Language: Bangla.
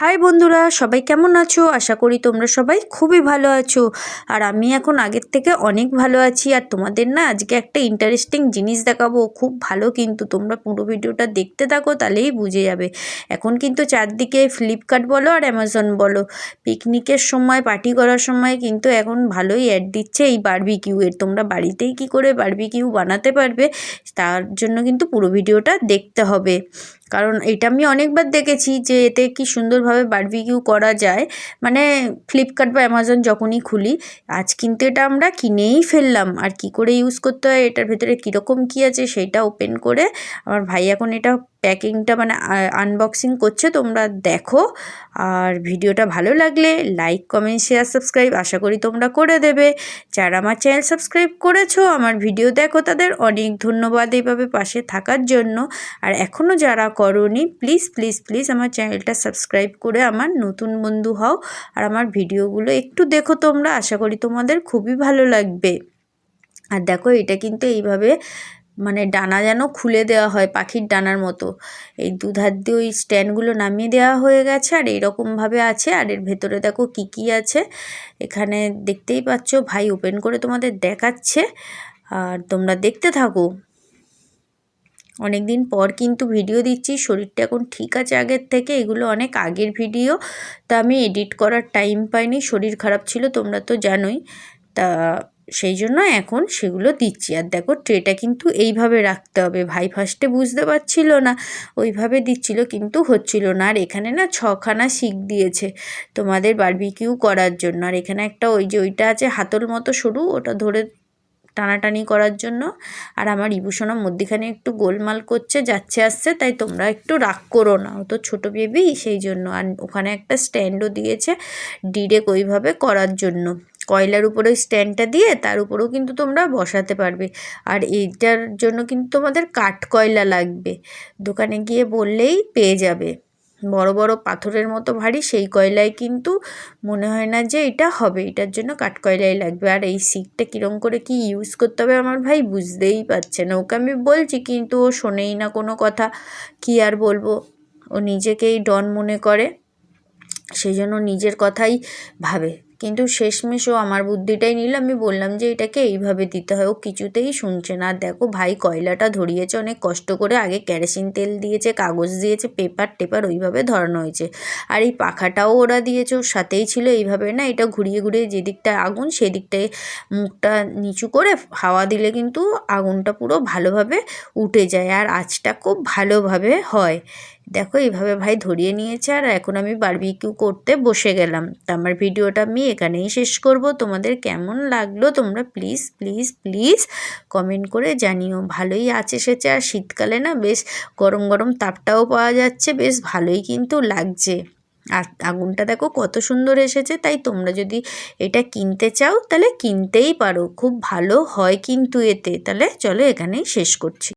হাই বন্ধুরা, সবাই কেমন আছো? আশা করি তোমরা সবাই খুবই ভালো আছো। আর আমি এখন আগের থেকে অনেক ভালো আছি। আর তোমাদের না আজকে একটা ইন্টারেস্টিং জিনিস দেখাবো। খুব ভালো কিন্তু তোমরা পুরো ভিডিওটা দেখতে থাকো, তাহলেই বুঝে যাবে। এখন কিন্তু চারদিকে ফ্লিপকার্ট বলো আর অ্যামাজন বলো। পিকনিকের সময় পার্টি করার সময় কিন্তু এখন ভালোই অ্যাড দিচ্ছে এই বারবিকিউয়ের তোমরা বাড়িতেই কি করে বারবিকিউ বানাতে পারবে? তার জন্য কিন্তু পুরো ভিডিওটা দেখতে হবে। কারণ এটা আমি অনেকবার দেখেছি যে এতে কি সুন্দরভাবে বারবিকিউ করা যায়। মানে ফ্লিপকার্ট বা অ্যামাজন যখনই খুলি, আজ কিন্তু এটা আমরা কিনেই ফেললাম। আর কি করে ইউজ করতে হয়, এটার ভেতরে কীরকম কী আছে সেইটা ওপেন করে আমার ভাই এখন এটা প্যাকিংটা মানে আনবক্সিং করছে, তোমরা দেখো। আর ভিডিওটা ভালো লাগলে লাইক কমেন্ট শেয়ার সাবস্ক্রাইব আশা করি তোমরা করে দেবে। যারা আমার চ্যানেল সাবস্ক্রাইব করেছ, আমার ভিডিও দেখো, তাদের অনেক ধন্যবাদ এইভাবে পাশে থাকার জন্য। আর এখনও যারা করনি প্লিজ প্লিজ প্লিজ আমার চ্যানেলটা সাবস্ক্রাইব করে আমার নতুন বন্ধু হও আর আমার ভিডিওগুলো একটু দেখো তোমরা। আশা করি তোমাদের খুবই ভালো লাগবে। আর দেখো, এটা কিন্তু এইভাবে মানে ডানা যেন খুলে দেওয়া হয়, পাখির ডানার মতো। এই দুধার দিয়ে ওই স্ট্যান্ডগুলো নামিয়ে দেওয়া হয়ে গেছে আর এইরকমভাবে আছে। আর এর ভেতরে দেখো কী কী আছে। এখানে দেখতেই পাচ্ছ, ভাই ওপেন করে তোমাদের দেখাচ্ছে। আর তোমরা দেখতে থাকো। অনেক দিন পর কিন্তু ভিডিও দিচ্ছি, শরীরটা এখন ঠিক আছে আগের থেকে, এগুলো অনেক আগের ভিডিও। তা আমি এডিট করার টাইম পাইনি, শরীর খারাপ ছিল, তোমরা তো জানোই। তা সেই জন্য এখন সেগুলো দিচ্ছি। আর দেখো ট্রেটা কিন্তু এইভাবে রাখতে হবে, ভাই ফার্স্টে বুঝতে পারছিল না, ওইভাবে দিচ্ছিল কিন্তু হচ্ছিল না। আর এখানে না ছখানা শিক দিয়েছে তোমাদের বারবিকিউ করার জন্য। আর এখানে একটা ওই যে ওইটা আছে, হাতল মতো সরু, ওটা ধরে টানাটানি করার জন্য। আর আমার ইবুসোনা মধ্যিখানে একটু গোলমাল করছে, যাচ্ছে, আসছে, তাই তোমরা একটু রাগ করো না। ও তো ছোটো বেবি সেই জন্য। আর ওখানে একটা স্ট্যান্ডও দিয়েছে ডিরেক ওইভাবে করার জন্য। কয়লার উপরে স্ট্যান্ডটা দিয়ে তার উপরেও কিন্তু তোমরা বসাতে পারবে। আর এইটার জন্য কিন্তু তোমাদের কাঠ কয়লা লাগবে। দোকানে গিয়ে বললেই পেয়ে যাবে। বড় বড় পাথরের মতো ভারী, সেই কয়লায় কিন্তু মনে হয় না যে এটা হবে। এটার জন্য কাঠ কয়লাই লাগবে। আর এই সিটটা কীরকম করে কি ইউজ করতে হবে আমার ভাই বুঝতেই পারছে না। ওকে আমি বলছি, কিন্তু ও শোনেই না কোনো কথা। কি আর বলব? ও নিজেকেই ডন মনে করে। সেই জন্য নিজের কথাই ভাবে। কিন্তু শেষমেশও আমার বুদ্ধিটাই নিল। আমি বললাম যে, এটাকে এইভাবে দিতে হয়। ও কিছুতেই শুনছে না। দেখো, ভাই কয়লাটা ধরিয়েছে, অনেক কষ্ট করে আগে ক্যারাসিন তেল দিয়েছে, কাগজ দিয়েছে, পেপার টেপার ওইভাবে ধরানো হয়েছে। আর এই পাখাটাও ওরা দিয়েছে, ওর সাথেই ছিল এইভাবে না, এটা ঘুরিয়ে ঘুরিয়ে যে দিকটায় আগুন, সেদিকটায় মুখটা নিচু করে হাওয়া দিলে কিন্তু আগুনটা পুরো ভালোভাবে উঠে যায়। আর আঁচটা খুব ভালোভাবে হয়। দেখো, এইভাবে ভাই ধরিয়ে নিয়েছে আর এখন আমি বারবিকিউ করতে বসে গেলাম। তো আমার ভিডিওটা আমি এখানেই শেষ করব। তোমাদের কেমন লাগল তোমরা প্লিজ প্লিজ প্লিজ কমেন্ট করে জানিও। ভালোই আছে সেচে আর শীতকালে না বেশ গরম গরম তাপটাও পাওয়া যাচ্ছে, বেশ ভালোই কিন্তু লাগছে। আর আগুনটা দেখো কত সুন্দর এসেছে, তাই তোমরা যদি এটা কিনতে চাও তাহলে কিনতেই পারো। খুব ভালো হয় কিন্তু এতে। তাহলে চলো এখানেই শেষ করছি।